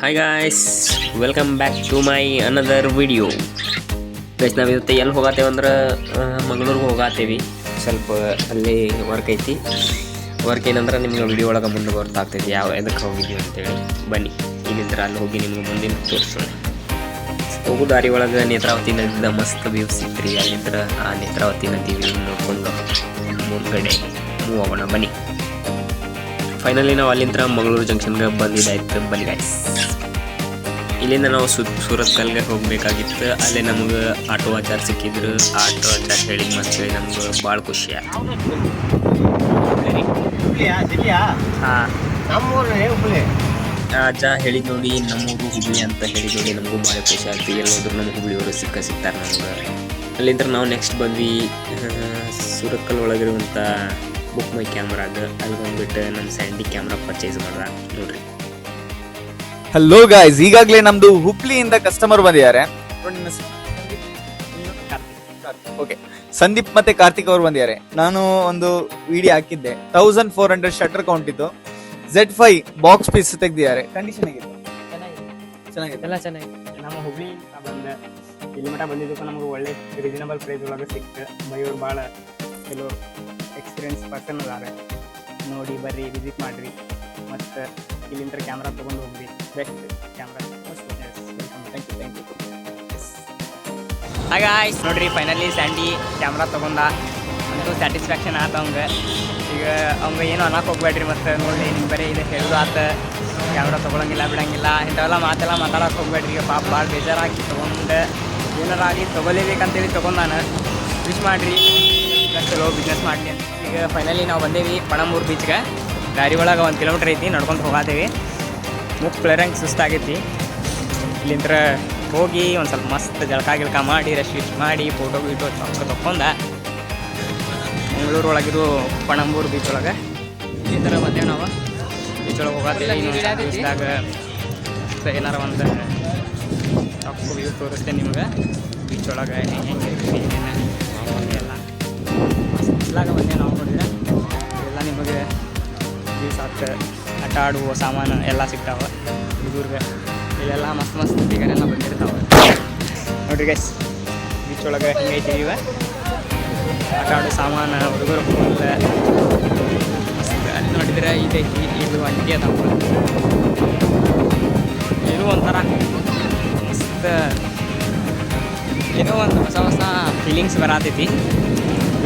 Hi guys welcome back to my another video guys ನಾವು ಇವತ್ತು ಎಲ್ಲಿ ಹೋಗತ್ತೇವೆ ಅಂದ್ರೆ ಮಂಗಳೂರಿಗೆ ಹೋಗತ್ತೇವಿ ಸ್ವಲ್ಪ ಅಲ್ಲಿ ವರ್ಕ್ ಐತಿ. ವರ್ಕ್ ಏನಂದ್ರೆ ನಿಮ್ಗೆ ವಿಡಿಯೋ ಒಳಗೆ ಮುಂದೆ ಗೊತ್ತಾಗ್ತೈತಿ, ಯಾವ ಎದಕ್ಕೆ ಹೋಗಿದ್ದೀವಿ ಅಂತೇಳಿ. ಬನ್ನಿ ಇಲ್ಲಿಂದ ಅಲ್ಲಿ ಹೋಗಿ ನಿಮ್ಗೆ ಮುಂದಿನ ತೋರಿಸೋಣ. ಹೋಗು ದಾರಿ ಒಳಗೆ, ನೇತ್ರಾವತಿ ನದಿದ ಮಸ್ತ್ ವ್ಯೂ ಸಿಕ್ತ್ರಿ ಅಲ್ಲಿಂದ ಆ ನೇತ್ರಾವತಿ ನದಿ ವ್ಯೂ ನೋಡ್ಕೊಂಡು ಮುಂದ್ಗಡೆ ಮೂವ್ ಆಗೋಣ. ಬನ್ನಿ. ಫೈನಲಿ ನಾವು ಅಲ್ಲಿಂದ ಮಂಗಳೂರು ಜಂಕ್ಷನ್ಗೆ ಬಂದಿದ್ದಾಯ್ತು ಬನ್ನಿ ಗಾಯ್ಸ್ ಇಲ್ಲಿಂದ ನಾವು ಸು ಸೂರತ್ ಕಲ್ಗೆ ಹೋಗ್ಬೇಕಾಗಿತ್ತು. ಅಲ್ಲೇ ನಮ್ಗೆ ಆಟೋ ಆಚಾರ ಸಿಕ್ಕಿದ್ರು. ಆಟೋ ಆಚಾರ ಹೇಳಿ ಮತ್ತೆ ಹೇಳಿ ನಮ್ಗೆ ಭಾಳ ಖುಷಿ ಆಚ ಹೇಳಿದ ನೋಡಿ ನಮ್ಮೂರು ಹುಬ್ಳಿ ಅಂತ ಹೇಳಿದ್ ನೋಡಿ ನಮಗೂ ಭಾಳ ಖುಷಿ ಆಯ್ತು. ಎಲ್ಲೋದ್ರು ನಮ್ಮ ಹುಬ್ಳಿಯವರು ಸಿಕ್ಕ ಸಿಗ್ತಾರೆ ನಮ್ಗೆ. ಅಲ್ಲಿಂದ ನಾವು ನೆಕ್ಸ್ಟ್ ಬಂದ್ವಿ ಸುರತ್ಕಲ್ ಒಳಗಿರುವಂಥ ಬುಕ್ ಮೈ ಕ್ಯಾಮ್ರಾಗ ಅಲ್ಲಿ ಬಂದ್ಬಿಟ್ಟು ನಮ್ಮ ಸ್ಯಾಂಡಿ ಕ್ಯಾಮ್ರಾ ಪರ್ಚೇಸ್ ಮಾಡ್ದ. ನೋಡ್ರಿ. ಹಲೋ ಗಾಯ್ಸ್ ಈಗಾಗಲೇ ನಮ್ದು ಹುಬ್ಳಿಯಿಂದ ಕಸ್ಟಮರ್ ಬಂದಿದ್ದಾರೆ. ಓಕೆ ಸಂದೀಪ್ ಮತ್ತೆ ಕಾರ್ತಿಕ್ ಅವರು ಬಂದಿದ್ದಾರೆ. ನಾನು ಒಂದು ವಿಡಿಯೋ ಹಾಕಿದ್ದೆ. Thousand four hundred shutter count ಇತ್ತು ಝೆಡ್ ಫೈ ಬಾಕ್ಸ್ ಪೀಸ್ ತೆಗ್ದಿದ್ದಾರೆ. ಕಂಡೀಷನ್ ಆಗಿದೆ ಚೆನ್ನಾಗಿದೆ. ಎಲ್ಲ ಚೆನ್ನಾಗಿದೆ. ನಮ್ಮ ಹುಬ್ಳಿ ಬಂದ ಇಲ್ಲಿ ಮಟ ಬಂದಿದ್ದಕ್ಕೂ ನಮಗೆ ಒಳ್ಳೆ ರೀಸನಬಲ್ ಪ್ರೈಸ್ ಒಳಗೆ ಸಿಕ್ತು. ಮೈಯೂರು ಭಾಳ ಕೆಲವು ಎಕ್ಸ್ಪೀರಿಯನ್ಸ್ ಪರ್ಸನ್ ಅದಾರೆ. ನೋಡಿ, ಬರ್ರಿ ವಿಸಿಟ್ ಮಾಡಿರಿ. ಮತ್ತು ಇಲ್ಲಿಂದ ಕ್ಯಾಮ್ರಾ ತೊಗೊಂಡು ಹೋಗ್ರಿ. ಬೆಸ್ಟ್ ಕ್ಯಾಮ್ರಾ ಥ್ಯಾಂಕ್ ಯು ಹಾಗಾಯ್ಸ್ ನೋಡ್ರಿ ಫೈನಲಿ ಸ್ಯಾಂಡಿ ಕ್ಯಾಮ್ರಾ ತೊಗೊಂಡ. ಅಂತೂ ಸ್ಯಾಟಿಸ್ಫ್ಯಾಕ್ಷನ್ ಆತ ಅವಂಗೆ. ಈಗ ಅವಂಗೆ ಏನು ಅನ್ನಕ್ಕೆ ಹೋಗ್ಬೇಡ್ರಿ ಮತ್ತು. ನೋಡಿ ನಿಮ್ಗೆ ಬರೀ ಇದು ಹೇಳೋದು ಆತ. ಕ್ಯಾಮ್ರಾ ತೊಗೊಳಂಗಿಲ್ಲ, ಬಿಡಂಗಿಲ್ಲ. ಇಂಥವೆಲ್ಲ ಮಾತೆಲ್ಲ ಮಾತಾಡೋಕೆ ಹೋಗ್ಬೇಡ್ರಿ. ಈಗ ಪಾಪ ಭಾಳ ಬೇಜಾರಾಗಿ ತೊಗೊಂಡು ಏನಾರಾಗಿ ತೊಗೊಲೇಬೇಕಂತೇಳಿ ತೊಗೊಂಡು ನಾನು. ವಿಶ್ ಮಾಡಿರಿ. ಚಲೋ ಬಿಸ್ನೆಸ್ ಮಾಡಲಿ ಅಂತ. ಈಗ ಫೈನಲಿ ನಾವು ಬಂದೇವಿ ಪಣಂಬೂರು ಬೀಚ್ಗೆ ದಾರಿ ಒಳಗೆ ಒಂದು ಕಿಲೋಮೀಟ್ರ್ ಐತಿ ನಡ್ಕೊಂಡು ಹೋಗಾತೀವಿ. ಮುಖ ಪ್ಲೇರಂಗೆ ಸುಸ್ತಾಗೈತಿ. ಇಲ್ಲಿಂದ ಹೋಗಿ ಒಂದು ಸ್ವಲ್ಪ ಮಸ್ತ್ ಜಳಕ ಗಿಳಕ ಮಾಡಿ ರೆಸ್ಟ್ ಮಾಡಿ ಫೋಟೋ ಗೀಟೋ ಚೊಕ್ಕ ತಕ್ಕೊಂಡ ಬೆಂಗಳೂರು ಒಳಗಿದ್ದು ಪಣಂಬೂರು ಬೀಚ್ ಒಳಗೆ. ಈ ಥರ ಬಂದೇವೆ ನಾವು ಬೀಚ್ ಒಳಗೆ ದಿವಸದಾಗ ಏನಾರ ಒಂದು ಚೊಕ್ಕ ವ್ಯೂ ತೋರಿಸ್ತೇನೆ ನಿಮ್ಗೆ. ಬೀಚ್ ಒಳಗೆ ಹೆಂಗೆ ಬಂದೆ ನಾವು ನೋಡಿದ್ರೆ. ಎಲ್ಲ ನಿಮಗೆ ದಿವ್ಸಕ್ಕೆ ಆಟ ಆಡುವ ಸಾಮಾನು ಎಲ್ಲ ಸಿಗ್ತಾವೆ. ಹುಡುಗರ್ಗೆ ಇಲ್ಲೆಲ್ಲ ಮಸ್ತ್ ಮಸ್ತ್ ಹುಡುಗರೆಲ್ಲ ಬಂದಿರ್ತಾವೆ. ನೋಡ್ರಿ ಗೈಸ್ ಬೀಚ್ ಒಳಗೆ ಹಿಂಗೈತಿ ಇವ ಆಟ ಆಡೋ ಸಾಮಾನು ಹುಡುಗರು ಮಸ್ತ್. ನೋಡಿದ್ರೆ ಇದೈತಿ ಇದು ಅಂಗಿ ಅದಾವ. ಏನೋ ಒಂಥರ ಮಸ್ತ್. ಏನೋ ಒಂದು ಹೊಸ ಹೊಸ ಫೀಲಿಂಗ್ಸ್ ಬರತೈತಿ.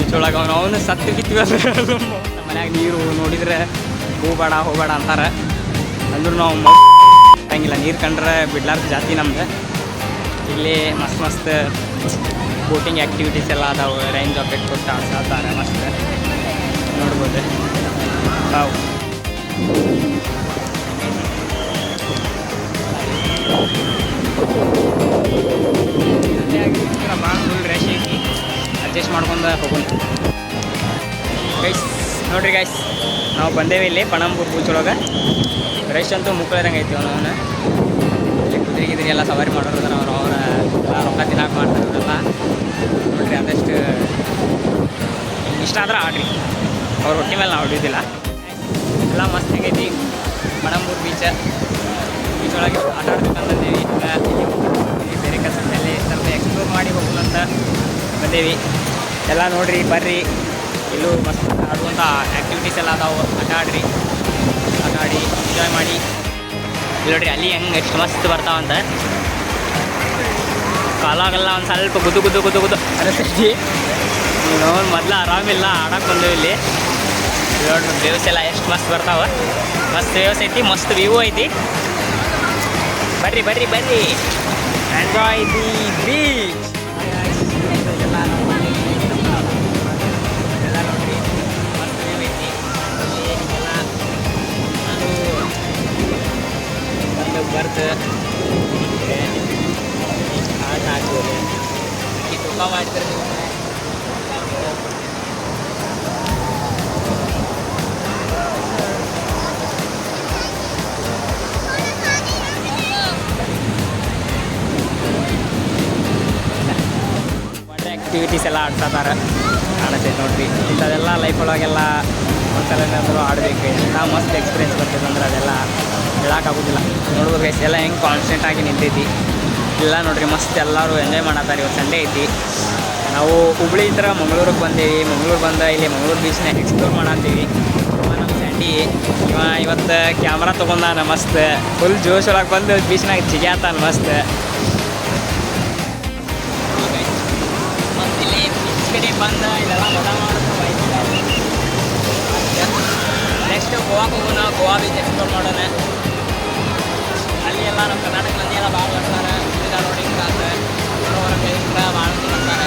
ಬೀಚ್ ಒಳಗೆ ಅವ್ನು ಸತ್ತು ಬಿತ್ತು ನಮ್ಮ ಮನ್ಯಾಗ ನೀರು ನೋಡಿದ್ರೆ ಹೋಗಬೇಡ ಹೋಗಬೇಡ ಅಂತಾರೆ. ಅಂದ್ರೂ ನಾವು ಹಂಗಿಲ್ಲ ನೀರು ಕಂಡ್ರೆ ಬಿಡ್ಲಾರ್ದ ಜಾತಿ ನಮ್ದು. ಇಲ್ಲಿ ಮಸ್ತ್ ಮಸ್ತ್ ಬೋಟಿಂಗ್ ಆ್ಯಕ್ಟಿವಿಟೀಸ್ ಎಲ್ಲ ಅದಾವೆ. ಆಫ್ ಜಾಕೆಟ್ ಕೊಟ್ಟು ಆಡ್ಸಾತಾರೆ ಮಸ್ತ್. ನೋಡ್ಬೋದು. ನಾವು ಭಾಳ ಅಡ್ಜಸ್ಟ್ ಮಾಡ್ಕೊಂಡು ಹೋಗೋಣ. ಗೈಸ್ ನೋಡ್ರಿ ಗೈಸ್ ನಾವು ಬಂದೇವಿ ಇಲ್ಲಿ ಪಣಂಬೂರ್ ಬೀಚ್ ಒಳಗೆ. ಅಂತೂ ಮುಕ್ಕಳದಂಗೆ ಐತಿ ಅವನು ಇಲ್ಲಿ ಕುದುರೆ ಗಿದ್ರಿ ಎಲ್ಲ ಸವಾರಿ ಮಾಡೋರು ಅದಾರ ಅವ್ರು ಅವರ ರೊಕ್ಕ ತಿನ್ನಾಕ ಮಾಡ್ತಾರಲ್ಲ ನೋಡ್ರಿ ಆದಷ್ಟು ಇಷ್ಟ ಆದ್ರೆ ಆಡ್ರಿ. ಅವ್ರ ಹೊಟ್ಟೆ ಮೇಲೆ ನಾವು ಹೊಡಿಯೋದಿಲ್ಲ. ಎಲ್ಲ ಮಸ್ತ್ ಹೆಂಗೈತಿ ಪಣಂಬೂರ್ ಬೀಚ ಬೀಚ್ ಒಳಗೆ ಆಟ ಆಡ್ಬೇಕಂತಂದೇವಿ ಮೇಲೆ ಸ್ವಲ್ಪ ಎಕ್ಸ್ಪ್ಲೋರ್ ಮಾಡಿ ಹೋಗೋಣ ಅಂತ ಬಂದೇವಿ. ಎಲ್ಲ ನೋಡ್ರಿ, ಬರ್ರಿ. ಇಲ್ಲೂ ಮಸ್ತ್ ಆಡುವಂಥ ಆ್ಯಕ್ಟಿವಿಟೀಸ್ ಎಲ್ಲ ಅದಾವೆ. ಆಟ ಆಡ್ರಿ. ಆಟ ಆಡಿ ಎಂಜಾಯ್ ಮಾಡಿ. ನೋಡ್ರಿ, ಅಲ್ಲಿ ಹೆಂಗೆ ಎಷ್ಟು ಮಸ್ತ್ ಬರ್ತಾವಂತ ಕಾಲಾಗಲ್ಲ ಒಂದು ಸ್ವಲ್ಪ ಗುದ್ದು ಗುದ್ದು ಗುದ್ದು ಗುದ್ದು ಅನಿಸ್ತೈತಿ. ನೀನು ಮೊದಲು ಆರಾಮಿಲ್ಲ ಆಡಕ್ಕೆ ಬಂದೇವಿ ಇಲ್ಲಿ. ನೋಡ್ರಿ ವ್ಯೂಸ್ ಎಲ್ಲ ಎಷ್ಟು ಮಸ್ತ್ ಬರ್ತಾವ. ಮಸ್ತ್ ವ್ಯೂಸ್ ಐತಿ, ಮಸ್ತ್ ವ್ಯೂ ಐತಿ. ಬರ್ರಿ ಬರ್ರಿ ಬರ್ರಿ. ಎಂಜಾಯ್ ದಿ ಬೀಚ್ ಬರ್ತು ಆ್ಯಕ್ಟಿವಿಟೀಸ್ ಎಲ್ಲ ಆಡ್ಸತಾರೆ ಆಡತ್ತೆ ನೋಡ್ರಿ. ಇಂಥದೆಲ್ಲ ಲೈಫ್ ಒಳಗೆಲ್ಲ ಒಂದ್ಸಲ ಏನಾದರೂ ಆಡಬೇಕು. ನಾವು ಮಸ್ತ್ ಎಕ್ಸ್ಪೀರಿಯನ್ಸ್ ಬರ್ತದೆ ಅಂದ್ರೆ ಅದೆಲ್ಲ ಹೇಳೋಕ್ಕಾಗೋದಿಲ್ಲ ನೋಡ್ಬೋದು ಗೈಸ್ ಎಲ್ಲ ಹೆಂಗೆ ಕಾನ್ಸ್ಟೆಂಟ್ ಆಗಿ ನಿಂತೈತಿ ಇಲ್ಲ ನೋಡ್ರಿ, ಮಸ್ತ್ ಎಲ್ಲರೂ ಎಂಜಾಯ್ ಮಾಡತ್ತಾರೆ. ಇವತ್ತು ಸಂಡೇ ಐತಿ ನಾವು ಹುಬ್ಳಿ ಇಂದ ಮಂಗಳೂರಿಗೆ ಬಂದೇವಿ. ಮಂಗಳೂರು ಬಂದ ಇಲ್ಲಿ ಮಂಗಳೂರು ಬೀಚ್ನ ಎಕ್ಸ್ಪ್ಲೋರ್ ಮಾಡತ್ತೀವಿ. ನಮ್ಮ ಸಂಡಿ ಇವ ಇವತ್ತು ಕ್ಯಾಮ್ರಾ ತೊಗೊಂಡ ಮಸ್ತ್. ಫುಲ್ ಜೋಶ್ ಒಳಗೆ ಬಂದು ಬೀಚ್ನಾಗ ಜಿಗ್ಯಾತಾನ ಮಸ್ತ್. ಬೀಚ್ ಕಡೆ ಬಂದ ಇದೆಲ್ಲ ಮಜಾ ಮಾಡ್ತಾರೆ ನೆಕ್ಸ್ಟ್ ಗೋವಾಗೆ ಹೋಗೋಣ ಗೋವಾ ಬೀಚ್ ಎಕ್ಸ್ಪ್ಲೋರ್ ಮಾಡೋಣ ಅಲ್ಲಿ ಎಲ್ಲ ನಮ್ಮ ಕರ್ನಾಟಕ ಮಂದಿ ಎಲ್ಲ ಭಾಳ ಬರ್ತಾರೆ ಇಲ್ಲ ನೋಡಿ ಹಿಂಗಾದ್ರೆ ಹೊರ ಕೈಯಿಂದ ಭಾಳ ಮಂದಿ ಬರ್ತಾರೆ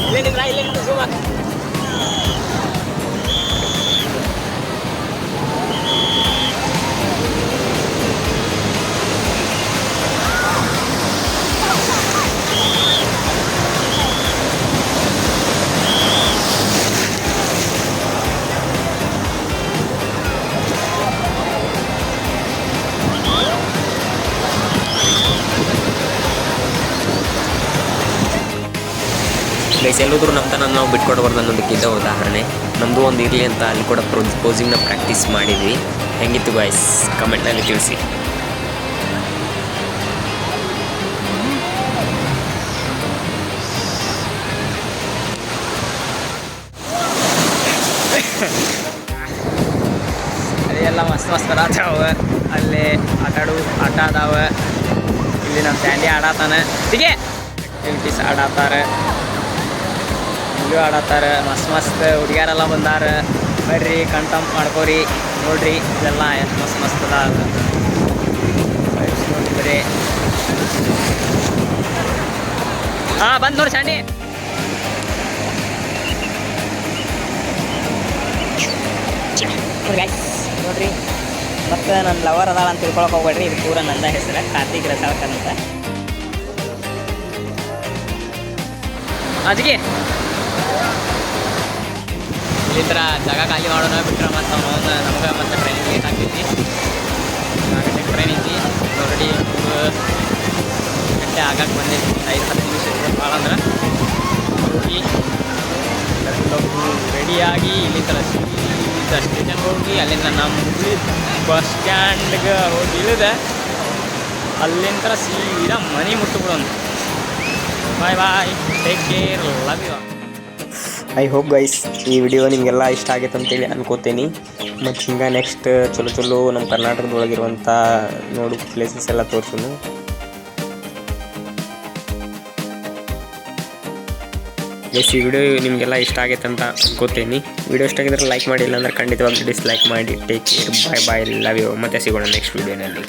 ಇಲ್ಲೇ ನಿಂದ್ರ ಇಲ್ಲೇ ನಿಂತು zoom ಗೈಸ್ ಎಲ್ಲೋದ್ರೂ ನಮ್ಮ ತನ ನಾವು ಬಿಟ್ಕೊಡ್ಬಾರ್ದು ಅನ್ನೋದಕ್ಕಿದ್ದ ಉದಾಹರಣೆ. ನಮ್ಮದು ಒಂದು ಇರಲಿ ಅಂತ ಅಲ್ಲಿ ಕೂಡ ಪೋಸಿಂಗ್ನ ಪ್ರಾಕ್ಟೀಸ್ ಮಾಡಿದ್ವಿ. ಹೆಂಗಿತ್ತು ಗಾಯ್ಸ್ ಕಮೆಂಟಲ್ಲಿ ತಿಳಿಸಿ. ಅದೆಲ್ಲ ಮಸ್ತ್ ಮಸ್ತ್ ಬರತ್ತಾವ ಅಲ್ಲಿ ಆಟಾಡು ಆಟ ಅದಾವ ಇಲ್ಲಿ ನಮ್ಮ ಸ್ಯಾಂಡಿ ಆಡಾತಾನೆ. ಹೀಗೆ ಆಕ್ಟಿವಿಟೀಸ್ ಆಡತ್ತಾರ ಇಲ್ಲೂ ಆಡತ್ತಾರ, ಮಸ್ತ್ ಮಸ್ತ್ ಹುಡುಗಿಯರೆಲ್ಲ ಬಂದಾರ. ಬರ್ರಿ ಕಣ್ತಂಪ್ ಮಾಡ್ಕೋರಿ. ನೋಡ್ರಿ, ಇದೆಲ್ಲ ಎಷ್ಟು ಮಸ್ತ್ ಮಸ್ತ್ ಅದ. ನೋಡಿದ್ರಿ. ಹಾಂ, ಬಂದು ನೋಡಿ ಸಂಡಿ ನೋಡ್ರಿ. ಮತ್ತು ನನ್ನ ಲವರ್ ಅದಾಳ ಅಂತ ತಿಳ್ಕೊಳಕ್ ಹೋಗ್ಬೇಡ್ರಿ. ಇದು ಪೂರ ನಂದ ಹೆಸರು, ಕಾರ್ತಿಕ್ ರಸಾಳ್ಕರ್ ಅಂತ. ಅಜ್ಗೆ ಇಲ್ಲಿ ಥರ ಜಾಗ ಖಾಲಿ ಮಾಡೋಣ ಬಿಟ್ಟರೆ ಮತ್ತು ಅವನ ನಮಗೆ ಮತ್ತೆ ಟ್ರೈನಿಂಗ್ ಲೇಟ್ ಆಗ್ತೈತಿ ಗಂಟೆ ಟ್ರೈನ್ ಐತಿ ಆಲ್ರೆಡಿ ಗಂಟೆ ಆಗಕ್ಕೆ ಬಂದೈತಿ ಐದು ಹತ್ತು ನಿಮಿಷ ಇದೆ ಭಾಳ ಅಂದ್ರೆ. ಹೋಗಿ ರೆಡಿಯಾಗಿ ಇಲ್ಲಿ ಥರ ಸೀದಾ ಸ್ಟೇಷನ್ಗೆ ಹೋಗಿ ಅಲ್ಲಿಂದ ನಮ್ಮ ಬಸ್ ಸ್ಟ್ಯಾಂಡ್ಗೆ ಹೋಗಿ ಇಳಿದೆ. ಅಲ್ಲಿಂದ ಸೀದಾ ಮನೆ ಮುಟ್ಟುಬಿಡೋಣ bye bye take care love you I hope guys ಈ ವಿಡಿಯೋ ನಿಮಗೆಲ್ಲ ಇಷ್ಟ ಆಗೈತೆ ಅಂತೇಳಿ ಅನ್ಕೋತೀನಿ. ಮತ್ತು ಹಿಂಗೆ ನೆಕ್ಸ್ಟ್ ಚಲೋ ಚಲೋ ನಮ್ಮ ಕರ್ನಾಟಕದೊಳಗಿರುವಂಥ ನೋಡು ಪ್ಲೇಸಸ್ ಎಲ್ಲ ತೋರಿಸೋನು ಎಸ್ ಈ ವಿಡಿಯೋ ನಿಮಗೆಲ್ಲ ಇಷ್ಟ ಆಗೈತೆ ಅಂತ ಅನ್ಕೋತೀನಿ. ವಿಡಿಯೋ ಇಷ್ಟ ಆಗಿದ್ರೆ ಲೈಕ್ ಮಾಡಿ, ಇಲ್ಲಾಂದ್ರೆ ಖಂಡಿತವಾಗಿ ಡಿಸ್ಲೈಕ್ ಮಾಡಿ. Take care bye bye love you ಮತ್ತೆ ಸಿಗೋಣ ನೆಕ್ಸ್ಟ್ ವಿಡಿಯೋನಲ್ಲಿ